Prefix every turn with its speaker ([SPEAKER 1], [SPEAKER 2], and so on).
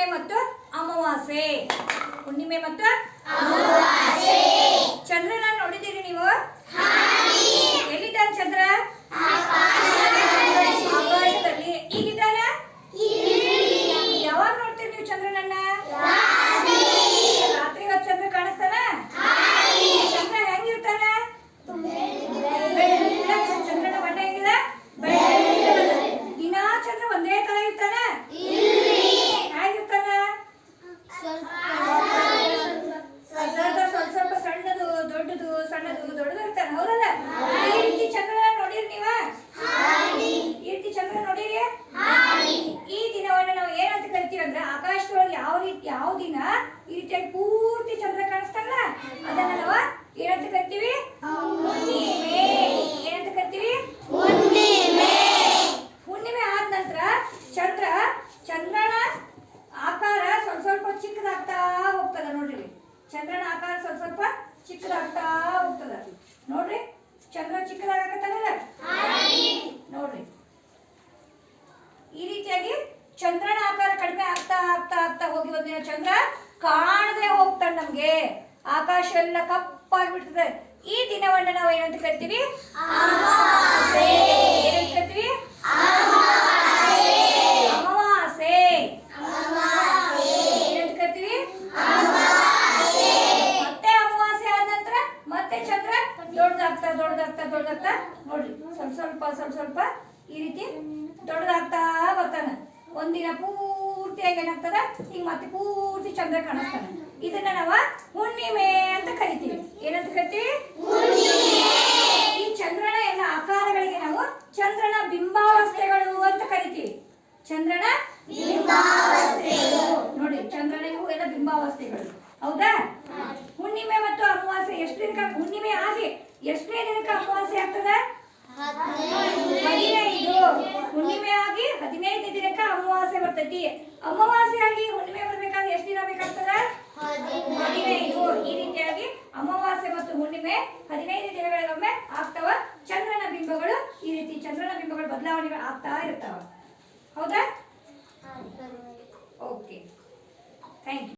[SPEAKER 1] ಹುಣ್ಣಿಮೆ ಮತ್ತು ಅಮಾವಾಸ್ಯೆ ಹುಣ್ಣಿಮೆ ಮತ್ತು ಚಂದ್ರನ ನೋಡಿದ್ದೀರಿ ನೀವು ಎಲ್ಲಿದ್ದಾನೆ ಚಂದ್ರ ಆಕಾಶದಲ್ಲಿ ಈಗಿದ್ದಾನ ಯಾವಾಗ ನೋಡ್ತೀರಿ ನೀವು ಚಂದ್ರನನ್ನ ರಾತ್ರಿ ಹೊತ್ತು ಚಂದ್ರ ಕಾಣಿಸ್ತಾನ ಚಂದ್ರ ಹೆಂಗಿರ್ತಾನ ಬೆಳ್ಳಗೆ ಚಂದ್ರನ ಬಣ್ಣ ಹೆಂಗಿದೆ ಬೆಳ್ಳಗೆ. ದಿನಾ ಚಂದ್ರ ಒಂದೇ ತರ ಇರ್ತಾನ ಹೇಗಿರ್ತಾನ ಅರ್ಧ ಸ್ವಲ್ಪ ಸ್ವಲ್ಪ ಸಣ್ಣದು ದೊಡ್ಡದು ಸಣ್ಣದು ದೊಡ್ಡದು ಇರ್ತಾನೆ ಹೌದಲ್ಲ ಈ ರೀತಿ ಚಂದ್ರನ ನೋಡಿರಿ ನೀವ ಈ ರೀತಿ ಚಂದ್ರ ನೋಡಿರಿ ಈ ದಿನವನ್ನ ನಾವು ಏನಂತ ಕರಿತೀವಿ ಅಂದ್ರೆ ಆಕಾಶದೊಳಗೆ ಯಾವ ರೀತಿ ಯಾವ ದಿನ ಈ ರೀತಿಯಾಗಿ ಪೂರ್ತಿ ಚಂದ್ರ ಕಾಣಿಸ್ತಾನಲ್ಲ ಅದನ್ನ ನಾವು ಏನಂತ ಕರಿತೀವಿ ಹುಣ್ಣಿಮೆ ಏನಂತ ಕರಿತೀವಿ ಹುಣ್ಣಿಮೆ ಆದ ನಂತರ ಚಂದ್ರ ಚಂದ್ರನ ಆಕಾರ ಸ್ವಲ್ಪ ಸ್ವಲ್ಪ ಚಿಕ್ಕದಾಗ್ತಾ ಹೋಗ್ತದ ನೋಡ್ರಿ ಇಲ್ಲಿ. ಚಂದ್ರನ ಆಕಾರ ಸ್ವಲ್ಪ ಸ್ವಲ್ಪ ಚಿಕ್ಕದಾಗ್ತಾ ಹೋಗ್ತದ. ನೋಡ್ರಿ, ಚಂದ್ರ ಚಿಕ್ಕದಾಗತ್ತಲ್ಲ ನೋಡ್ರಿ. ಈ ರೀತಿಯಾಗಿ ಚಂದ್ರನ ಆಕಾರ ಕಡಿಮೆ ಆಗ್ತಾ ಆಗ್ತಾ ಆಗ್ತಾ ಹೋಗಿ ಒಂದಿನ ಚಂದ್ರ. ಕಾಣದೆ ಹೋಗ್ತಾನೆ ನಮ್ಗೆ. ಆಕಾಶ ಎಲ್ಲ ಕಪ್ಪಾಗ್ಬಿಡ್ತದೆ. ಈ ದಿನವನ್ನ ನಾವು ಏನಂತ ಕರಿತೀವಿ ದೊಡ್ಡದಾಗ್ತಾ ದೊಡ್ಡದಾಗ್ತಾ ದೊಡ್ಡದಾಗ್ತಾ, ನೋಡ್ರಿ, ಸ್ವಲ್ಪ ಸ್ವಲ್ಪ ಸ್ವಲ್ಪ ಸ್ವಲ್ಪ ಈ ರೀತಿ ದೊಡ್ಡದಾಗ್ತಾ ಬರ್ತಾನೆ. ಒಂದಿನ ಪೂರ್ತಿಯಾಗಿ ಏನಾಗ್ತದ? ಈಗ ಮತ್ತೆ ಪೂರ್ತಿ ಚಂದ್ರ ಕಾಣಿಸ್ತಾನ. ಇದನ್ನ ನಾವ ಹುಣ್ಣಿಮೆ ಅಂತ ಕರಿತೀವಿ. ಏನಂತ ಕರಿತೀವಿ? ಈ ಚಂದ್ರನ ಎಲ್ಲ ಆಕಾರಗಳಿಗೆ ನಾವು ಚಂದ್ರನ ಬಿಂಬಾವಸ್ಥೆಗಳು ಅಂತ ಕರಿತೀವಿ ಚಂದ್ರನ ನೋಡಿ ಚಂದ್ರನ ಇವು ಎಲ್ಲ ಬಿಂಬಾವಸ್ಥೆಗಳು ಹೌದಾ ಹುಣ್ಣಿಮೆ ಮತ್ತು ಹುಣ್ಣಿಮೆ ಆಗಿ ಎಷ್ಟನೇ ದಿನಕ್ಕೆ ಅಮಾವಾಸ್ಯೆ ಆಗ್ತದ? ಹದಿನೈದು. ಹುಣ್ಣಿಮೆ ಆಗಿ ಹದಿನೈದು ದಿನಕ್ಕೆ ಅಮಾವಾಸ್ಯೆ ಬರ್ತೈತಿ. ಅಮಾವಾಸ್ಯೆ ಆಗಿ ಹುಣ್ಣಿಮೆ ಬರ್ಬೇಕಾದ್ರೆ ಎಷ್ಟು ದಿನ ಬೇಕಾಗ್ತದ? ಹದಿನೈದು. ಈ ರೀತಿಯಾಗಿ ಅಮಾವಾಸ್ಯೆ ಮತ್ತು ಹುಣ್ಣಿಮೆ ಹದಿನೈದು ದಿನಗಳಿಗೊಮ್ಮೆ ಆಗ್ತಾವ. ಚಂದ್ರನ ಬಿಂಬಗಳು ಈ ರೀತಿ ಚಂದ್ರನ ಬಿಂಬಗಳು ಬದಲಾವಣೆಗಳು ಆಗ್ತಾ ಇರ್ತಾವ. ಹೌದಾ? Okay thank you